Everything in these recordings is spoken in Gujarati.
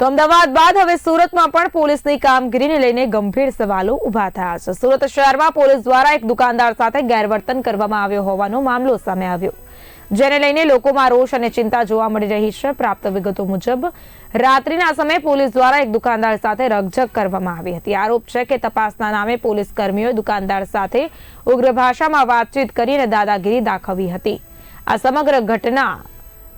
તો અમદાવાદ બાદ હવે સુરતમાં પણ પોલીસની કામગીરીને લઈને ગંભીર સવાલો ઊભા થયા છે. સુરત શહેરમાં પોલીસ દ્વારા એક દુકાનદાર સાથે ગેરવર્તન કરવામાં આવ્યો હોવાનો મામલો સામે આવ્યો. જેને લઈને લોકોમાં રોષ અને ચિંતા જોવા મળી રહી છે. પ્રાપ્ત વિગતો મુજબ, રાત્રિના સમયે પોલીસ દ્વારા એક દુકાનદાર સાથે રકઝક કરવામાં આવી હતી. આરોપ છે કે તપાસના નામે પોલીસ કર્મીઓએ દુકાનદાર સાથે ઉગ્ર ભાષામાં વાતચીત કરીને દાદાગીરી દાખવી હતી. આ સમગ્ર ઘટના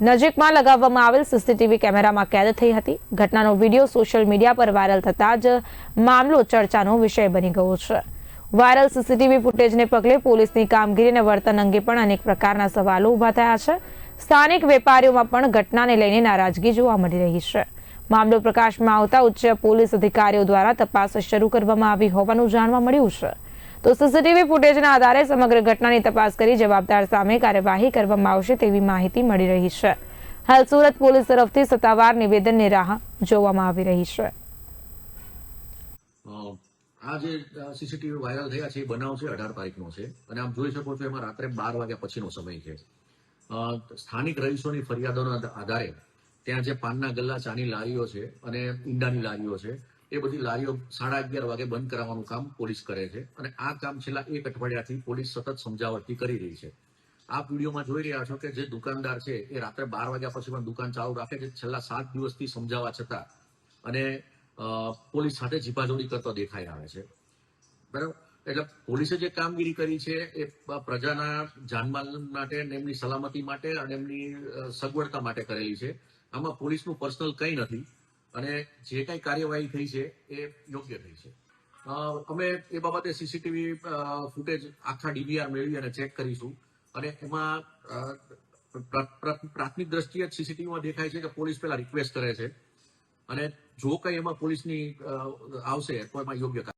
નજીકમાં લગાવવામાં આવેલ સીસીટીવી કેમેરામાં કેદ થઈ હતી. ઘટનાનો વીડિયો સોશિયલ મીડિયા પર વાયરલ થતા જ મામલો ચર્ચાનો વિષય બની ગયો છે. વાયરલ સીસીટીવી ફૂટેજને પગલે પોલીસની કામગીરી અને વર્તન અંગે પણ અનેક પ્રકારના સવાલો ઊભા થયા છે. સ્થાનિક વેપારીઓમાં પણ ઘટનાને લઈને નારાજગી જોવા મળી રહી છે. મામલો પ્રકાશમાં આવતા ઉચ્ચ પોલીસ અધિકારીઓ દ્વારા તપાસ શરૂ કરવામાં આવી હોવાનું જાણવા મળ્યું છે. તો સીસીટીવી ફૂટેજના આધારે સમગ્ર ઘટનાની તપાસ કરી જવાબદાર સામે કાર્યવાહી કરવામાં આવશે તેવી માહિતી મળી રહી છે. હાલ સુરત પોલીસ તરફથી સત્તાવાર નિવેદનની રાહ જોવામાં આવી રહી છે. આ જે સીસીટીવી વાયરલ થયા છે, એ બનાવ છે, અઢાર તારીખનો છે. અને આપ જોઈ શકો છો, એમાં રાત્રે બાર વાગ્યા પછીનો સમય છે. સ્થાનિક રહીશોની ફરિયાદોના આધારે ત્યાં જે પાનના ગલ્લા, ચાની લારીઓ છે અને ઈંડાની લારીઓ છે એ બધી લારીઓ સાડા અગિયાર વાગે બંધ કરાવવાનું કામ પોલીસ કરે છે. અને આ કામ છેલ્લા એક અઠવાડિયાથી પોલીસ સતત સમજાવટથી કરી રહી છે. આપ વિડીયોમાં જોઈ રહ્યા છો કે જે દુકાનદાર છે એ રાત્રે બાર વાગ્યા પછી પણ દુકાન ચાલુ રાખે છે. છેલ્લા સાત દિવસથી સમજાવવા છતાં અને પોલીસ સાથે જીપાજોડી કરતો દેખાઈ આવે છે. બરાબર? એટલે પોલીસે જે કામગીરી કરી છે એ પ્રજાના જાનમાલ માટે અને એમની સલામતી માટે અને એમની સગવડતા માટે કરેલી છે. આમાં પોલીસનું પર્સનલ કંઈ નથી. અને જે કઈ કાર્યવાહી થઈ છે એ યોગ્ય થઈ છે. અમે એ બાબતે સીસીટીવી ફૂટેજ આખા ડીબીઆર મેળવી અને ચેક કરીશું. અને એમાં પ્ર- પ્ર- પ્રાથમિક દ્રષ્ટિએ જ સીસીટીવીમાં દેખાય છે કે પોલીસ પેલા રિક્વેસ્ટ કરે છે. અને જો કઈ એમાં પોલીસની આવશે તો એમાં યોગ્ય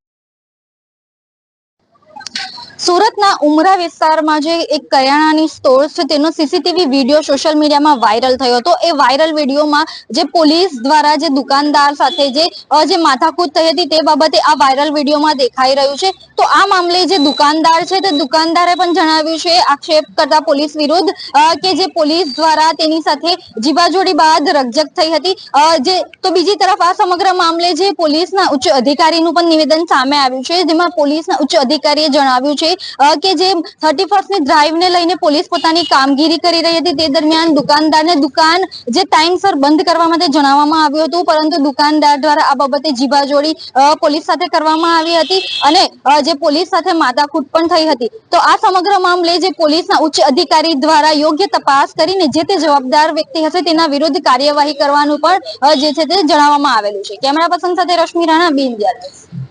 સુરતના ઉમરા વિસ્તારમાં જે એક કરિયાણાની સ્ટોર છે, તેનો સીસીટીવી વીડિયો સોશિયલ મીડિયામાં વાયરલ થયો હતો. એ વાયરલ વિડીયોમાં જે પોલીસ દ્વારા જે દુકાનદાર સાથે જે જે માથાકૂદ થઈ હતી તે બાબતે આ વાયરલ વિડીયોમાં દેખાઈ રહ્યું છે. તો આ મામલે જે દુકાનદાર છે, તે દુકાનદારે પણ જણાવ્યું છે, આક્ષેપ કરતા પોલીસ વિરુદ્ધ કે જે પોલીસ દ્વારા તેની સાથે જીવાજોડી બાદ રકજક થઈ હતી. જે, તો બીજી તરફ આ સમગ્ર મામલે જે પોલીસના ઉચ્ચ અધિકારીનું પણ નિવેદન સામે આવ્યું છે, જેમાં પોલીસના ઉચ્ચ અધિકારીએ જણાવ્યું છે કે જે થર્ટી ફર્સ્ટની ડ્રાઈવને લઈને પોલીસ પોતાની કામગીરી કરી રહી હતી, તે દરમિયાન દુકાનદારને દુકાન જે ટાઈમસર બંધ કરવા માટે જણાવવામાં આવ્યું હતું, પરંતુ દુકાનદાર દ્વારા આ બાબતે જીબાજોડી પોલીસ સાથે કરવામાં આવી હતી અને જે પોલીસ સાથે માથાકૂટ પણ થઈ હતી તો આ સમગ્ર મામલે જે પોલીસના ઉચ્ચ અધિકારી દ્વારા યોગ્ય તપાસ કરીને જે તે જવાબદાર વ્યક્તિ હશે તેના વિરુદ્ધ કાર્યવાહી કરવાનું પણ જે છે તે જણાવવામાં આવેલું છે કેમેરા પર્સન સાથે રશ્મિ રાણા, બી ઇન્ડિયા.